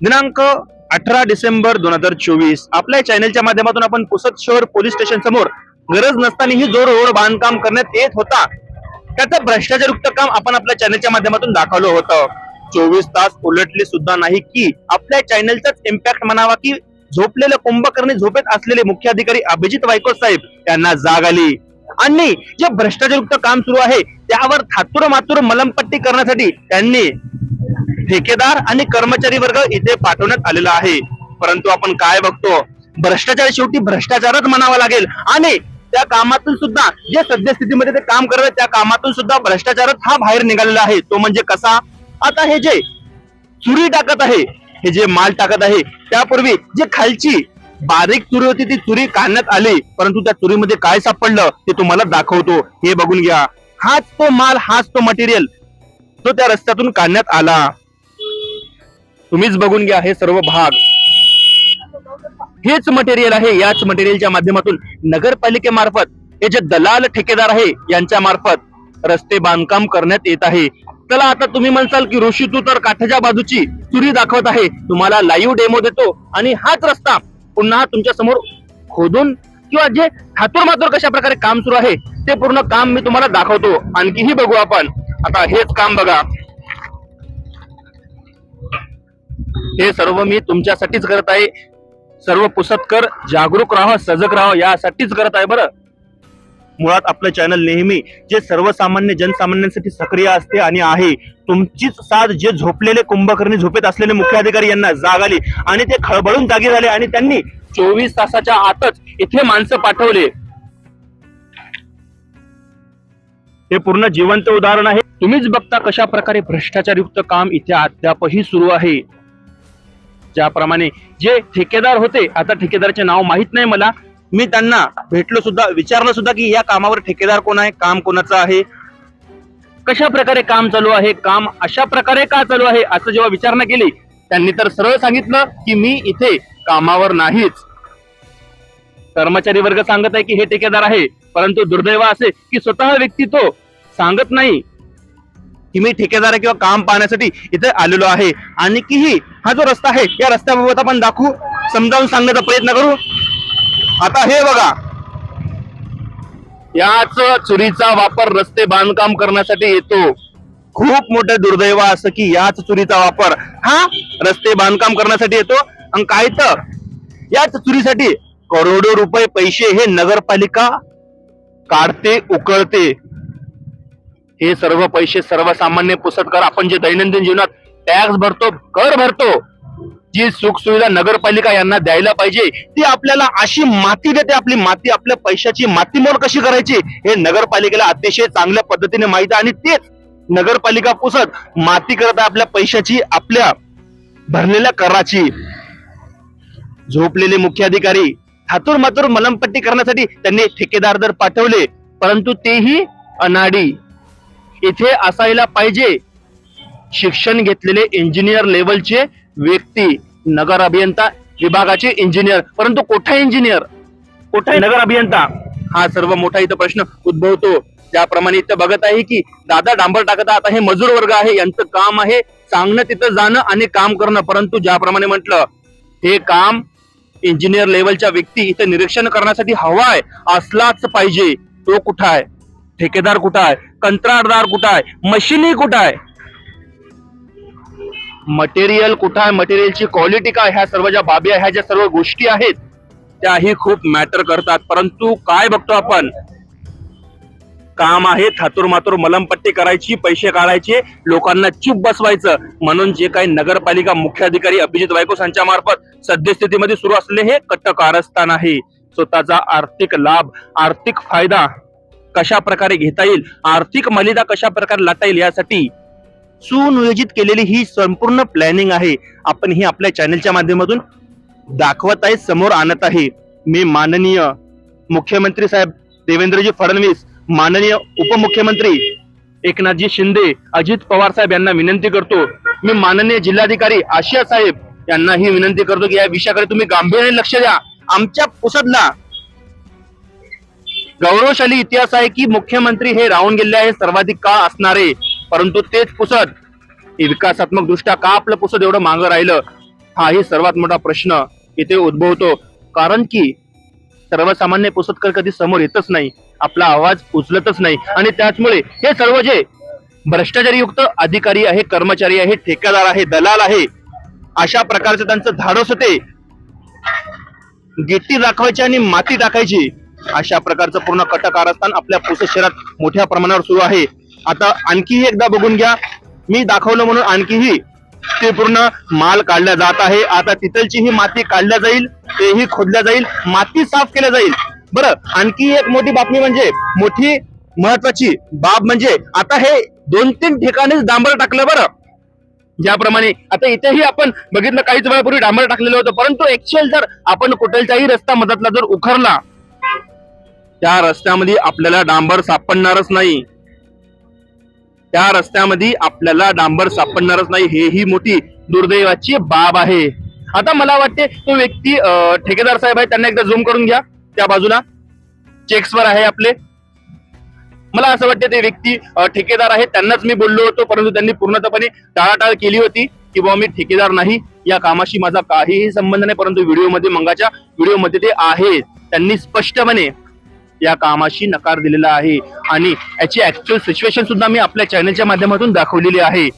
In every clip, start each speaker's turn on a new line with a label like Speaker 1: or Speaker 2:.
Speaker 1: दिनांक अठरा डिसेंबर दोन हजार चोवीस. आपल्या चॅनलच्या माध्यमातून आपण पुसद शहर पोलीस स्टेशन समोर गरज नसतानाही जो रोड बांधकाम करण्यात येत होता. त्याचं भ्रष्टाचारयुक्त काम आपण आपल्या चॅनलच्या माध्यमातून दाखवलं होतं. चोवीस तास उलटले सुद्धा नाही की आपल्या चॅनलचाच इम्पॅक्ट म्हणावा की झोपलेल्या कुंभकर्णी झोपेत असलेले मुख्याधिकारी अभिजित वायको साहेब यांना जाग आली. आणि जे भ्रष्टाचारयुक्त काम सुरू आहे त्यावर थातुर मातुर मलमपट्टी करण्यासाठी त्यांनी ठेकेदार आणि कर्मचारी वर्ग इथे पाठवण्यात आलेला आहे. परंतु आपण काय बघतो? भ्रष्टाचार शेवटी भ्रष्टाचारच म्हणावा लागेल. आणि त्या कामातून सुद्धा जे सद्यस्थितीमध्ये ते काम करत त्या कामातून सुद्धा भ्रष्टाचारच हा बाहेर निघालेला आहे. तो म्हणजे कसा? आता हे जे चुरी टाकत आहे हे जे माल टाकत आहे त्यापूर्वी जे खालची बारीक चुरी होती ती चुरी काढण्यात आली. परंतु त्या चुरीमध्ये काय सापडलं ते तुम्हाला दाखवतो. हे बघून घ्या. हाच तो माल हाच तो मटेरियल तो त्या रस्त्यातून काढण्यात आला. तुम्हीच बघून घ्या हे सर्व भाग. हेच मटेरियल आहे याच मटेरियलच्या माध्यमातून नगरपालिकेमार्फत हे जे दलाल ठेकेदार आहे यांच्या मार्फत रस्ते बांधकाम करण्यात येत आहे. चला आता तुम्ही म्हणसाल की ऋषी तू तर काठाच्या बाजूची चुरी दाखवत आहे. तुम्हाला लाईव्ह डेमो देतो आणि हाच रस्ता पुन्हा तुमच्यासमोर खोदून किंवा जे हातूर मातूर कशा प्रकारे काम सुरू आहे ते पूर्ण काम मी तुम्हाला दाखवतो. आणखीही बघू आपण. आता हेच काम बघा. हे सर्व मी तुमच्यासाठीच करत आहे. सर्व पुसतकर जागरूक राहा सजग राहा यासाठीच करत आहे बरं. मुळात आपलं चॅनल नेहमी जे सर्वसामान्य जनसामान्यांसाठी सक्रिय असते आणि आहे तुमचीच साथ जे झोपलेले कुंभकर्णी झोपेत असलेले मुख्याधिकारी यांना जाग आली आणि ते खळबळून जागे झाले आणि त्यांनी चोवीस तासाच्या आतच इथे माणसं पाठवले. हे पूर्ण जिवंत उदाहरण आहे. तुम्हीच बघता कशा प्रकारे भ्रष्टाचारयुक्त काम इथे अद्यापही सुरू आहे. ज्याप्रमाणे जे ठेकेदार होते आता ठेकेदाराचे नाव माहीत नाही मला. मी त्यांना भेटलो सुद्धा विचारलं सुद्धा की या कामावर ठेकेदार कोण आहे काम कोणाचं आहे? कशा प्रकारे काम चालू आहे काम अशा प्रकारे का चालू आहे असं जेव्हा विचारणा केली त्यांनी तर सरळ सांगितलं की मी इथे कामावर नाहीच. कर्मचारी वर्ग सांगत आहे की हे ठेकेदार आहे परंतु दुर्दैव असे की स्वतः व्यक्ती तो सांगत नाही. की मी ठेकेदार आहे किंवा काम पाहण्यासाठी इथे आलेलो आहे. आणि की ही हा जो रस्ता आहे या रस्त्याबाबत आपण दाखवू समजावून सांगण्याचा प्रयत्न करू. आता हे बघा. याच चुरीचा वापर रस्ते बांधकाम करण्यासाठी येतो. खूप मोठं दुर्दैव असं की याच चुरीचा वापर हा रस्ते बांधकाम करण्यासाठी येतो. आणि काय तर याच चुरीसाठी करोडो रुपये पैसे हे नगरपालिका काढते उकळते. हे सर्व पैसे सर्वसामान्य पुसटकर आपण जे दैनंदिन जीवनात टॅक्स भरतो कर भरतो जी सुख सुविधा नगरपालिका यांना द्यायला पाहिजे ती आपल्याला अशी माती देते आपली माती आपल्या पैशाची मातीमोल कशी करायची हे नगरपालिकेला अतिशय चांगल्या पद्धतीने माहिती आहे. आणि तेच नगरपालिका पुसत माती करत आहे आपल्या पैशाची आपल्या भरलेल्या कराची. झोपलेले मुख्याधिकारी हातूर मातूर मलमपट्टी करण्यासाठी त्यांनी ठेकेदार दर पाठवले परंतु तेही अनाडी. इथे असायला पाहिजे. शिक्षण घेतलेले इंजिनियर लेवलचे व्यक्ती नगर अभियंता विभागाचे इंजिनियर परंतु कोठा इंजिनियर कोठा नगर अभियंता? हा सर्व मोठा इथं प्रश्न उद्भवतो. ज्याप्रमाणे इथं बघत आहे की दादा डांबर टाकत आहे, आता हे मजूर वर्ग आहे यांचं काम आहे सांगणं तिथं जाणं आणि काम करणं. परंतु ज्याप्रमाणे म्हटलं हे काम इंजिनियर लेवलच्या व्यक्ती इथे निरीक्षण करण्यासाठी हवाय असलाच पाहिजे. तो कुठं आहे? ठेकेदार कुठं आहे? कंत्राटदार कुठं आहे? मशिनी कुठं आहे? मटेरियल कुठं आहे? मटेरियलची क्वालिटी काय? ह्या सर्व ज्या बाबी आहे ह्या ज्या सर्व गोष्टी आहेत त्याही खूप मॅटर करतात. परंतु काय बघतो आपण? काम आहे थातूर मातूर मलमपट्टी करायची पैसे काढायचे लोकांना चूप बसवायचं. म्हणून जे काही नगरपालिका मुख्याधिकारी अभिजित वायकोस यांच्या मार्फत सद्यस्थितीमध्ये सुरू असलेले हे कट्ट कारस्थान आहे. स्वतःचा आर्थिक लाभ आर्थिक फायदा कशा प्रकारे घेता येईल आर्थिक मलिदा कशा प्रकारे लाटा येईल यासाठी सुनियोजित केलेली ही संपूर्ण प्लॅनिंग आहे. आपण ही आपल्या चॅनलच्या माध्यमातून दाखवत आहे समोर आणत आहे. मी माननीय मुख्यमंत्री साहेब देवेंद्रजी फडणवीस माननीय उपमुख्यमंत्री एकनाथजी शिंदे अजित पवार साहेब यांना विनंती करतो. मी माननीय जिल्हाधिकारी आशिया साहेब यांना ही विनंती करतो की या विषयाकडे तुम्ही गांभीर्याने लक्ष द्या. आमच्या पुसदला गौरवशाली इतिहास आहे की मुख्यमंत्री हे राहून गेले आहे सर्वाधिक काळ असणारे. परंतु तेच पुसद विकासात्मक दृष्ट्या का आपलं पुसद एवढं मागं राहिलं? हाही सर्वात मोठा प्रश्न इथे उद्भवतो. कारण की सर्वसामान्य पुसतकर कधी समोर येतच नाही. आपला आवाज उचलतच नाही. आणि त्याचमुळे हे सर्व जे भ्रष्टाचारीयुक्त अधिकारी आहे कर्मचारी आहे ठेकेदार आहे दलाल आहे अशा प्रकारचं त्यांचं धाडस होते. गिट्टी दाखवायची आणि माती टाकायची. अशा प्रकारचं पूर्ण कटकारस्थान आपल्या पुसद शहरात मोठ्या प्रमाणावर सुरू आहे. आता आणखीही एकदा बघून घ्या. मी दाखवलं म्हणून आणखीही ते पूर्ण माल काढल्या जात आहे. आता तिथलची ही माती काढल्या जाईल तेही खोदल्या जाईल माती साफ केल्या जाईल. बरं आणखी एक मोठी बातमी म्हणजे मोठी महत्वाची बाब म्हणजे आता हे दोन तीन ठिकाणीच डांबर टाकलं बरं. ज्याप्रमाणे आता इथेही आपण बघितलं काहीच वेळापूर्वी डांबर टाकलेलं होतं परंतु एक्चुअल जर आपण कुठलचाही रस्ता मधातला जर उखरला त्या रस्त्यामध्ये आपल्याला डांबर सापडणारच नाही. त्या रस्त्यामध्ये आपल्याला डांबर सापडणारच नाही. हे ही मोठी दुर्दैवाची बाब आहे. आता मला वाटते तो व्यक्ती ठेकेदार साहेब आहे त्यांना एकदा झूम करून घ्या. त्या बाजूला. चेक्सवर आहे आपले. मला असं वाटतं ते व्यक्ती ठेकेदार आहेत. त्यांनाच मी बोललो होतो परंतु त्यांनी पूर्णतःपणे टाळाटाळ केली होती की बाबा मी ठेकेदार नाही. या कामाशी माझा काहीही संबंध नाही परंतु व्हिडिओमध्ये मंगाच्या व्हिडिओमध्ये ते आहेत त्यांनी स्पष्टपणे या कामाशी नकार दिलेला आहे. आणि याची ऍक्च्युअल सिच्युएशन सुद्धा मी आपल्या चॅनलच्या माध्यमातून दाखवलेली आहे.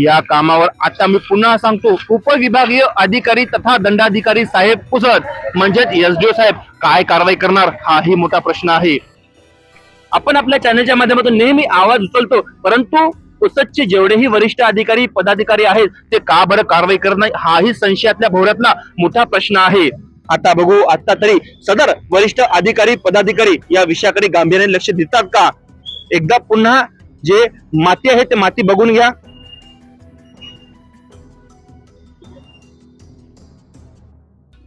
Speaker 1: या कामावर आता मी पुन्हा सांगतो उपविभागीय अधिकारी तथा दंडाधिकारी साहेब पुसत म्हणजेच एसडीओ साहेब काय कारवाई करणार? हाही मोठा प्रश्न आहे. आपण आपल्या चॅनलच्या माध्यमातून नेहमी आवाज उचलतो परंतु पुसदचे जेवढेही वरिष्ठ अधिकारी पदाधिकारी आहेत ते का बरं कारवाई करत नाही हाही संशयातल्या भोवऱ्यातला मोठा प्रश्न आहे. आता बघू आता तरी सदर वरिष्ठ अधिकारी पदाधिकारी या विषयाकडे गांभीर्याने लक्ष देतात का? एकदा पुन्हा जे माती आहे ते माती बघून घ्या.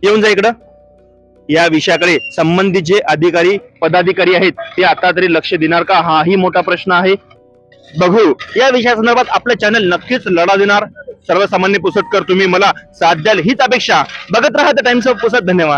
Speaker 1: येऊन जा इकडं. या विषयाकडे संबंधित जे अधिकारी पदाधिकारी आहेत ते आता तरी लक्ष देणार का? हाही मोठा प्रश्न आहे. बघू या विषयासंदर्भात आपलं चॅनल नक्कीच लढा देणार. सर्वसामान्य पुसटकर तुम्ही मला साथ द्याल हीच अपेक्षा. बघत राहा द टाइम्स ऑफ पुसत धन्यवाद.